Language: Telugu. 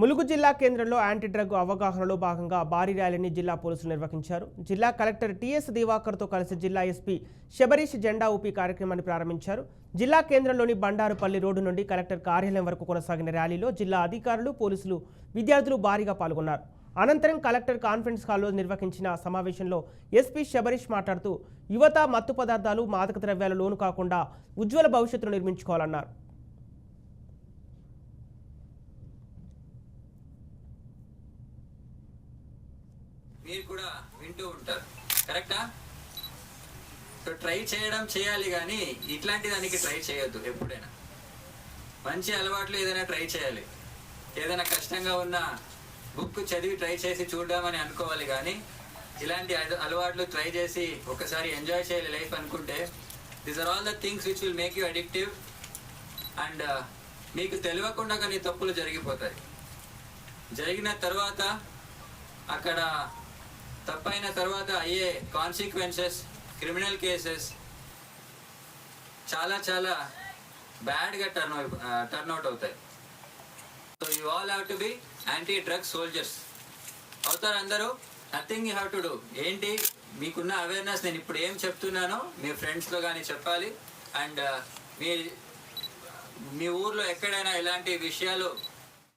ములుగు జిల్లా కేంద్రంలో యాంటీ డ్రగ్ అవగాహనలో భాగంగా భారీ ర్యాలీని జిల్లా పోలీసులు నిర్వహించారు. జిల్లా కలెక్టర్ టీఎస్ దివాకర్తో కలిసి జిల్లా ఎస్పీ శబరీష్ జెండా ఊపి కార్యక్రమాన్ని ప్రారంభించారు. జిల్లా కేంద్రంలోని బండారుపల్లి రోడ్డు నుండి కలెక్టర్ కార్యాలయం వరకు కొనసాగిన ర్యాలీలో జిల్లా అధికారులు పోలీసులు విద్యార్థులు భారీగా పాల్గొన్నారు. అనంతరం కలెక్టర్ కాన్ఫరెన్స్ హాల్లో నిర్వహించిన సమావేశంలో ఎస్పీ శబరీష్ మాట్లాడుతూ యువత మత్తు పదార్థాలు మాదక ద్రవ్యాల లోను కాకుండా ఉజ్వల భవిష్యత్తును నిర్మించుకోవాలన్నారు. మీరు కూడా వింటూ ఉంటారు. కరెక్టా? సో ట్రై చేయడం చేయాలి కానీ ఇట్లాంటి దానికి ట్రై చేయొద్దు ఎప్పుడైనా. మంచి అలవాట్లు ఏదైనా ట్రై చేయాలి. ఏదైనా కష్టంగా ఉన్న బుక్ చదివి ట్రై చేసి చూద్దామని అనుకోవాలి కానీ ఇలాంటి అలవాట్లు ట్రై చేసి ఒకసారి ఎంజాయ్ చేయాలి లైఫ్ అనుకుంటే this are all the things which will make you addictive and మీకు తెలియకుండా కొన్ని తప్పులు జరిగిపోతాయి. జరిగిన తర్వాత అక్కడ తప్పైన తర్వాత అయ్యే కాన్సిక్వెన్సెస్ క్రిమినల్ కేసెస్ చాలా చాలా బ్యాడ్గా టర్న్ టర్న్ అవుట్ అవుతాయి. So you all have to be anti drug soldiers అవుతారు అందరూ nothing you have to do ఏంటి? మీకున్న అవేర్నెస్ నేను ఇప్పుడు ఏం చెప్తున్నానో మీ ఫ్రెండ్స్లో కానీ చెప్పాలి. అండ్ uh, మీ మీ ఊర్లో ఎక్కడైనా ఇలాంటి విషయాలు